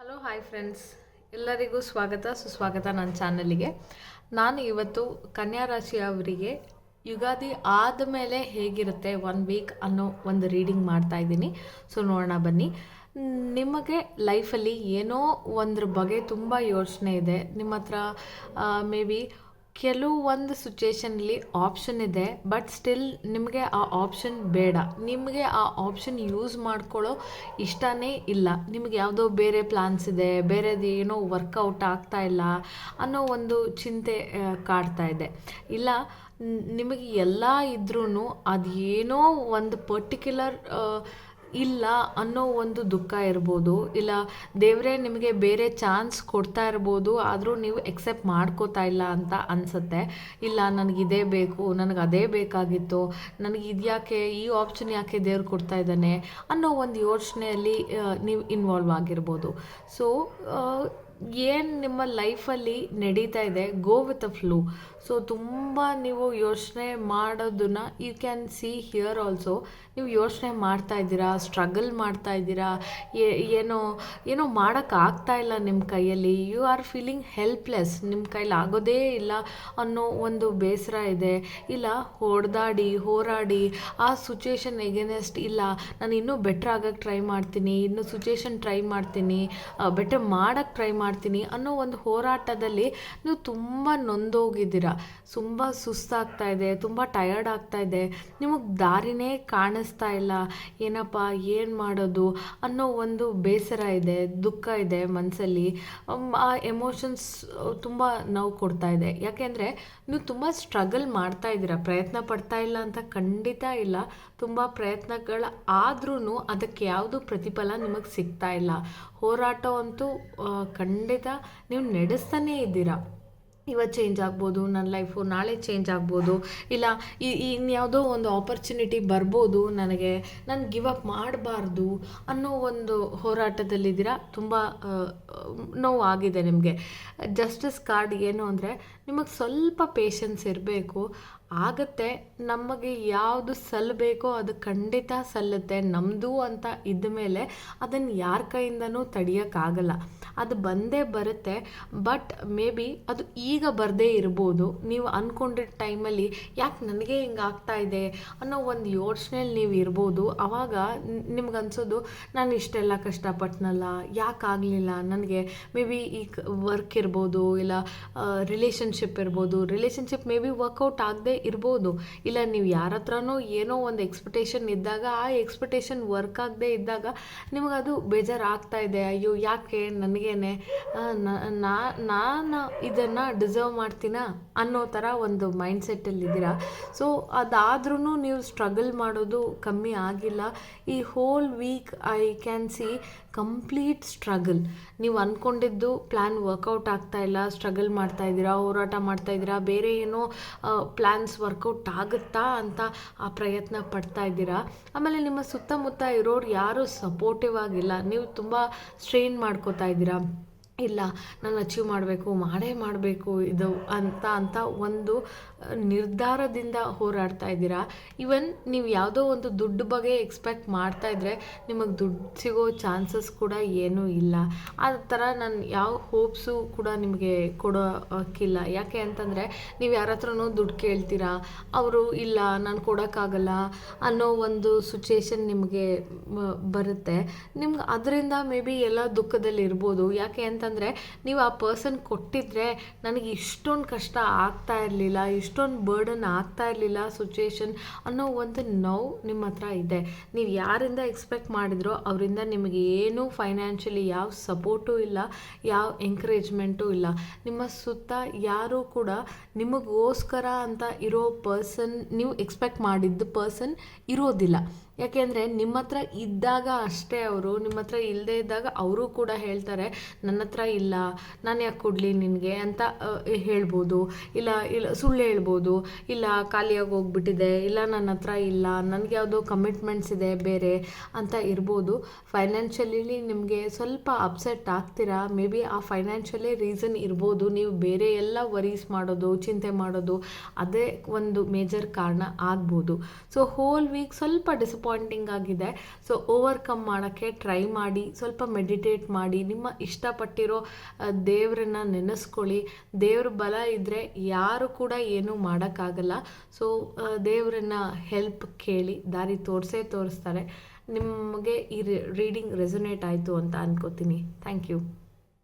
Hello hi friends ಎಲ್ಲರಿಗೂ ಸ್ವಾಗತ, ಸುಸ್ವಾಗತ ನನ್ನ ಚಾನಲಿಗೆ. ನಾನು ಇವತ್ತು ಕನ್ಯಾ ರಾಶಿಯವರಿಗೆ ಯುಗಾದಿ ಆದಮೇಲೆ ಹೇಗಿರುತ್ತೆ ಒನ್ ವೀಕ್ ಅನ್ನೋ ಒಂದು ರೀಡಿಂಗ್ ಮಾಡ್ತಾ ಇದ್ದೀನಿ. ಸೊ ನೋಡೋಣ, ಬನ್ನಿ. ನಿಮಗೆ ಲೈಫಲ್ಲಿ ಏನೋ ಒಂದ್ರ ಬಗ್ಗೆ ತುಂಬ ಯೋಚನೆ ಇದೆ. ನಿಮ್ಮ ಹತ್ರ ಮೇ ಬಿ ಕೆಲವೊಂದು ಸಿಚುವೇಶನಲ್ಲಿ ಆಪ್ಷನ್ ಇದೆ ಬಟ್ ಸ್ಟಿಲ್ ನಿಮಗೆ ಆ ಆಪ್ಷನ್ ಬೇಡ. ನಿಮಗೆ ಆ ಆಪ್ಷನ್ ಯೂಸ್ ಮಾಡ್ಕೊಳ್ಳೋ ಇಷ್ಟನೇ ಇಲ್ಲ. ನಿಮಗೆ ಯಾವುದೋ ಬೇರೆ ಪ್ಲಾನ್ಸ್ ಇದೆ, ಬೇರೆದು ಏನೋ ವರ್ಕೌಟ್ ಆಗ್ತಾ ಇಲ್ಲ ಅನ್ನೋ ಒಂದು ಚಿಂತೆ ಕಾಡ್ತಾ ಇದೆ. ಇಲ್ಲ ನಿಮಗೆ ಎಲ್ಲ ಇದ್ರೂ ಅದೇನೋ ಒಂದು ಪರ್ಟಿಕ್ಯುಲರ್ ಇಲ್ಲ ಅನ್ನೋ ಒಂದು ದುಃಖ ಇರ್ಬೋದು, ಇಲ್ಲ ದೇವರೇ ನಿಮಗೆ ಬೇರೆ ಚಾನ್ಸ್ ಕೊಡ್ತಾ ಇರ್ಬೋದು, ಆದರೂ ನೀವು ಎಕ್ಸೆಪ್ಟ್ ಮಾಡ್ಕೋತಾ ಇಲ್ಲ ಅಂತ ಅನಿಸುತ್ತೆ. ಇಲ್ಲ ನನಗಿದೇ ಬೇಕು, ನನಗೆ ಅದೇ ಬೇಕಾಗಿತ್ತು, ನನಗೆ ಇದ್ಯಾಕೆ, ಈ ಆಪ್ಷನ್ ಯಾಕೆ ದೇವ್ರು ಕೊಡ್ತಾ ಇದ್ದಾನೆ ಅನ್ನೋ ಒಂದು ಯೋಚನೆಯಲ್ಲಿ ನೀವು ಇನ್ವಾಲ್ವ್ ಆಗಿರ್ಬೋದು. ಸೊ ಏನು ನಿಮ್ಮ ಲೈಫಲ್ಲಿ ನಡೀತಾ ಇದೆ go with a flow so ತುಂಬ ನೀವು ಯೋಚನೆ ಮಾಡೋದನ್ನ you can see here also ನೀವು ಯೋಚನೆ ಮಾಡ್ತಾ ಇದ್ದೀರಾ ಸ್ಟ್ರಗಲ್ ಮಾಡ್ತಾ ಇದ್ದೀರಾ ಏನೋ ಏನೋ ಮಾಡೋಕ್ಕಾಗ್ತಾ ಇಲ್ಲ ನಿಮ್ಮ ಕೈಯಲ್ಲಿ. ಯು ಆರ್ ಫೀಲಿಂಗ್ ಹೆಲ್ಪ್ಲೆಸ್ ನಿಮ್ಮ ಕೈಲಿ ಆಗೋದೇ ಇಲ್ಲ ಅನ್ನೋ ಒಂದು ಬೇಸರ ಇದೆ. ಇಲ್ಲ ಹೊಡೆದಾಡಿ ಹೋರಾಡಿ, ಆ ಸಿಚುಯೇಷನ್ ಎಗೇನೆಸ್ಟ್ ಇಲ್ಲ. ನಾನು ಇನ್ನೂ ಬೆಟ್ರ್ ಆಗೋಕ್ಕೆ ಟ್ರೈ ಮಾಡ್ತೀನಿ, ಇನ್ನೂ ಸಿಚುಯೇಷನ್ ಟ್ರೈ ಮಾಡ್ತೀನಿ ಬೆಟರ್ ಮಾಡೋಕ್ಕೆ ಟ್ರೈ ಮಾಡ್ತೀನಿ ಅನ್ನೋ ಒಂದು ಹೋರಾಟದಲ್ಲಿ ನೀವು ತುಂಬ ನೊಂದೋಗಿದ್ದೀರಾ. ತುಂಬ ಸುಸ್ತಾಗ್ತಾ ಇದೆ, ತುಂಬ ಟಯರ್ಡ್ ಆಗ್ತಾ ಇದೆ. ನಿಮಗೆ ದಾರಿನೇ ಕಾಣಿಸ್ತಾ ಇಲ್ಲ. ಏನಪ್ಪ, ಏನು ಮಾಡೋದು ಅನ್ನೋ ಒಂದು ಬೇಸರ ಇದೆ, ದುಃಖ ಇದೆ ಮನಸ್ಸಲ್ಲಿ ಆ ಎಮೋಷನ್ಸ್ ತುಂಬ ನೋವು ಕೊಡ್ತಾ ಇದೆ. ಯಾಕೆಂದರೆ ನೀವು ತುಂಬ ಸ್ಟ್ರಗಲ್ ಮಾಡ್ತಾ ಇದ್ದೀರಾ. ಪ್ರಯತ್ನ ಪಡ್ತಾ ಇಲ್ಲ ಅಂತ ಖಂಡಿತ ಇಲ್ಲ. ತುಂಬ ಪ್ರಯತ್ನಗಳು ಆದ್ರೂ ಅದಕ್ಕೆ ಯಾವುದು ಪ್ರತಿಫಲ ನಿಮಗೆ ಸಿಗ್ತಾ ಇಲ್ಲ. ಹೋರಾಟ ಅಂತೂ ಖಂಡಿತ ನೀವು ನಡೆಸ್ತಾನೇ ಇದ್ದೀರಾ. ಇವತ್ತು ಚೇಂಜ್ ಆಗ್ಬೋದು, ನನ್ನ ಲೈಫು ನಾಳೆ ಚೇಂಜ್ ಆಗ್ಬೋದು, ಇಲ್ಲ ಈ ಇನ್ಯಾವುದೋ ಒಂದು ಆಪರ್ಚುನಿಟಿ ಬರ್ಬೋದು, ನನಗೆ ನಾನು ಗಿವ್ ಅಪ್ ಮಾಡಬಾರ್ದು ಅನ್ನೋ ಒಂದು ಹೋರಾಟದಲ್ಲಿದ್ದೀರಾ? ತುಂಬ ಆಗಿದೆ ನಿಮಗೆ. ಜಸ್ಟಿಸ್ ಕಾರ್ಡ್ ಏನು ಅಂದರೆ ನಿಮಗೆ ಸ್ವಲ್ಪ ಪೇಷನ್ಸ್ ಇರಬೇಕು ಆಗತ್ತೆ, ನಮಗೆ ಯಾವುದು ಸಲ್ಲಬೇಕೋ ಅದು ಖಂಡಿತ ಸಲ್ಲುತ್ತೆ. ನಮ್ಮದು ಅಂತ ಇದ್ದ ಮೇಲೆ ಅದನ್ನು ಯಾರ ಕೈಯಿಂದನೂ ತಡೆಯೋಕ್ಕಾಗಲ್ಲ. ಅದು ಬಂದೇ ಬರುತ್ತೆ, ಬಟ್ ಮೇ ಬಿ ಅದು ಈಗ ಬರದೇ ಇರ್ಬೋದು. ನೀವು ಅಂದ್ಕೊಂಡಿದ್ದ ಟೈಮಲ್ಲಿ ಯಾಕೆ ನನಗೆ ಹಿಂಗೆ ಆಗ್ತಾ ಇದೆ ಅನ್ನೋ ಒಂದು ಯೋಚನೆಯಲ್ಲಿ ನೀವು ಇರ್ಬೋದು. ಆವಾಗ ನಿಮ್ಗೆ ಅನ್ಸೋದು, ನಾನು ಇಷ್ಟೆಲ್ಲ ಕಷ್ಟಪಟ್ಟನಲ್ಲ ಯಾಕೆ ಆಗಲಿಲ್ಲ? ನನಗೆ ಮೇ ಬಿ ಈ ವರ್ಕ್ ಇರ್ಬೋದು, ಇಲ್ಲ ರಿಲೇಷನ್ಶಿಪ್ ಇರ್ಬೋದು. ರಿಲೇಷನ್ಶಿಪ್ ಮೇ ಬಿ ವರ್ಕೌಟ್ ಆಗದೆ ಇರ್ಬೋದು. ಇಲ್ಲ, ನೀವು ಯಾರ ಹತ್ರನೋ ಏನೋ ಒಂದು ಎಕ್ಸ್ಪೆಕ್ಟೇಷನ್ ಇದ್ದಾಗ, ಆ ಎಕ್ಸ್ಪೆಕ್ಟೇಷನ್ ವರ್ಕ್ ಆಗದೆ ಇದ್ದಾಗ ನಿಮಗದು ಅದು ಬೇಜಾರು ಆಗ್ತಾ ಇದೆ. ಅಯ್ಯೋ, ಯಾಕೆ? ನನಗೇನೆ. ನಾನು ಇದನ್ನು ಡಿಸರ್ವ್ ಮಾಡ್ತೀನಾ ಅನ್ನೋ ಥರ ಒಂದು ಮೈಂಡ್ ಸೆಟ್ಟಲ್ಲಿ ಇದ್ದೀರಾ? ಸೊ ಅದಾದ್ರೂ ನೀವು ಸ್ಟ್ರಗಲ್ ಮಾಡೋದು ಕಮ್ಮಿ ಆಗಿಲ್ಲ. ಈ whole week I can see complete struggle ನೀವು ಅಂದ್ಕೊಂಡಿದ್ದು ಪ್ಲ್ಯಾನ್ ವರ್ಕೌಟ್ ಆಗ್ತಾ ಇಲ್ಲ ಸ್ಟ್ರಗಲ್ ಮಾಡ್ತಾ ಇದ್ದೀರಾ, ಹೋರಾಟ ಮಾಡ್ತಾ ಇದ್ದೀರಾ, ಬೇರೆ ಏನೋ ಪ್ಲ್ಯಾನ್ಸ್ ವರ್ಕೌಟ್ ಆಗುತ್ತಾ ಅಂತ ಆ ಪ್ರಯತ್ನ ಪಡ್ತಾ ಇದ್ದೀರಾ? ಆಮೇಲೆ ನಿಮ್ಮ ಸುತ್ತಮುತ್ತ ಇರೋರು ಯಾರೂ ಸಪೋರ್ಟಿವ್ ಆಗಿಲ್ಲ. ನೀವು ತುಂಬ ಸ್ಟ್ರೈನ್ ಮಾಡ್ಕೋತಾ ಇದ್ದೀರಾ? ಇಲ್ಲ, ನಾನು ಅಚೀವ್ ಮಾಡಬೇಕು, ಮಾಡೇ ಮಾಡಬೇಕು, ಇದು ಅಂತ ಅಂತ ಒಂದು ನಿರ್ಧಾರದಿಂದ ಹೋರಾಡ್ತಾ ಇದ್ದೀರಾ? ಈವನ್ ನೀವು ಯಾವುದೋ ಒಂದು ದುಡ್ಡು ಬಗ್ಗೆ ಎಕ್ಸ್ಪೆಕ್ಟ್ ಮಾಡ್ತಾ ಇದ್ದರೆ ನಿಮಗೆ ದುಡ್ಡು ಸಿಗೋ ಚಾನ್ಸಸ್ ಕೂಡ ಏನೂ ಇಲ್ಲ. ಆ ಥರ ನಾನು ಯಾವ ಹೋಪ್ಸು ಕೂಡ ನಿಮಗೆ ಕೊಡೋಕ್ಕಿಲ್ಲ ಯಾಕೆ ಅಂತಂದರೆ ನೀವು ಯಾರ ಹತ್ರನೂ ದುಡ್ಡು ಕೇಳ್ತೀರಾ? ಅವರು ಇಲ್ಲ, ನಾನು ಕೊಡೋಕ್ಕಾಗಲ್ಲ ಅನ್ನೋ ಒಂದು ಸಿಚುಯೇಷನ್ ನಿಮಗೆ ಬರುತ್ತೆ. ನಿಮ್ಗೆ ಅದರಿಂದ ಮೇ ಬಿ ಎಲ್ಲ ದುಃಖದಲ್ಲಿ ಇರ್ಬೋದು ಯಾಕೆ ಅಂತಂದರೆ ನೀವು ಆ ಪರ್ಸನ್ ಕೊಟ್ಟಿದ್ರೆ ನನಗೆ ಇಷ್ಟೊಂದು ಕಷ್ಟ ಆಗ್ತಾ ಇರಲಿಲ್ಲ, ಇಷ್ಟೊಂದು ಬರ್ಡನ್ ಆಗ್ತಾ ಇರಲಿಲ್ಲ ಸಿಚುಯೇಷನ್ ಅನ್ನೋ ಒಂದು ನೋವು ನಿಮ್ಮ ಹತ್ರ ಇದೆ. ನೀವು ಯಾರಿಂದ ಎಕ್ಸ್ಪೆಕ್ಟ್ ಮಾಡಿದ್ರೋ ಅವರಿಂದ ನಿಮಗೆ ಏನೂ ಫೈನಾನ್ಷಿಯಲಿ ಯಾವ ಸಪೋರ್ಟು ಇಲ್ಲ, ಯಾವ ಎಂಕರೇಜ್ಮೆಂಟು ಇಲ್ಲ. ನಿಮ್ಮ ಸುತ್ತ ಯಾರೂ ಕೂಡ ನಿಮಗೋಸ್ಕರ ಅಂತ ಇರೋ ಪರ್ಸನ್ ನೀವು ಎಕ್ಸ್ಪೆಕ್ಟ್ ಮಾಡಿದ್ದ ಪರ್ಸನ್ ಇರೋದಿಲ್ಲ. ಯಾಕೆಂದರೆ ನಿಮ್ಮ ಹತ್ರ ಇದ್ದಾಗ ಅಷ್ಟೇ ಅವರು ನಿಮ್ಮ ಹತ್ರ ಇಲ್ಲದೆ ಇದ್ದಾಗ ಅವರು ಕೂಡ ಹೇಳ್ತಾರೆ ನನ್ನ ಹತ್ರ ಇಲ್ಲ, ನಾನು ಯಾಕೆ ಕೊಡಲಿ ನಿನಗೆ? ಅಂತ ಹೇಳ್ಬೋದು. ಇಲ್ಲ ಇಲ್ಲ, ಸುಳ್ಳು ಹೇಳ್ಬೋದು. ಇಲ್ಲ, ಖಾಲಿಯಾಗಿ ಹೋಗ್ಬಿಟ್ಟಿದೆ. ಇಲ್ಲ ನನ್ನ ಹತ್ರ ಇಲ್ಲ, ನನಗೆ ಯಾವುದೋ ಕಮಿಟ್ಮೆಂಟ್ಸ್ ಇದೆ ಬೇರೆ ಅಂತ ಇರ್ಬೋದು. ಫೈನಾನ್ಷಿಯಲಿ ನಿಮಗೆ ಸ್ವಲ್ಪ ಅಪ್ಸೆಟ್ ಆಗ್ತೀರಾ? ಮೇ ಬಿ ಆ ಫೈನಾನ್ಷಿಯಲೇ ರೀಸನ್ ಇರ್ಬೋದು. ನೀವು ಬೇರೆ ಎಲ್ಲ ವರೀಸ್ ಮಾಡೋದು, ಚಿಂತೆ ಮಾಡೋದು, ಅದೇ ಒಂದು ಮೇಜರ್ ಕಾರಣ ಆಗ್ಬೋದು. ಸೊ ಹೋಲ್ ವೀಕ್ ಸ್ವಲ್ಪ ಡಿಸಪಾಯಿಂಟ್ ಡಿಸಪಾಯಿಂಟಿಂಗ್ ಆಗಿದೆ. ಸೊ ಓವರ್ಕಮ್ ಮಾಡೋಕ್ಕೆ ಟ್ರೈ ಮಾಡಿ, ಸ್ವಲ್ಪ ಮೆಡಿಟೇಟ್ ಮಾಡಿ, ನಿಮ್ಮ ಇಷ್ಟಪಟ್ಟಿರೋ ದೇವರನ್ನ ನೆನೆಸ್ಕೊಳ್ಳಿ. ದೇವ್ರ ಬಲ ಇದ್ದರೆ ಯಾರು ಕೂಡ ಏನೂ ಮಾಡೋಕ್ಕಾಗಲ್ಲ. ಸೊ ದೇವರನ್ನ ಹೆಲ್ಪ್ ಕೇಳಿ, ದಾರಿ ತೋರಿಸೇ ತೋರಿಸ್ತಾರೆ. ನಿಮಗೆ ಈ ರೀಡಿಂಗ್ ರೆಸೊನೇಟ್ ಆಯಿತು ಅಂತ ಅನ್ಕೋತೀನಿ. Thank you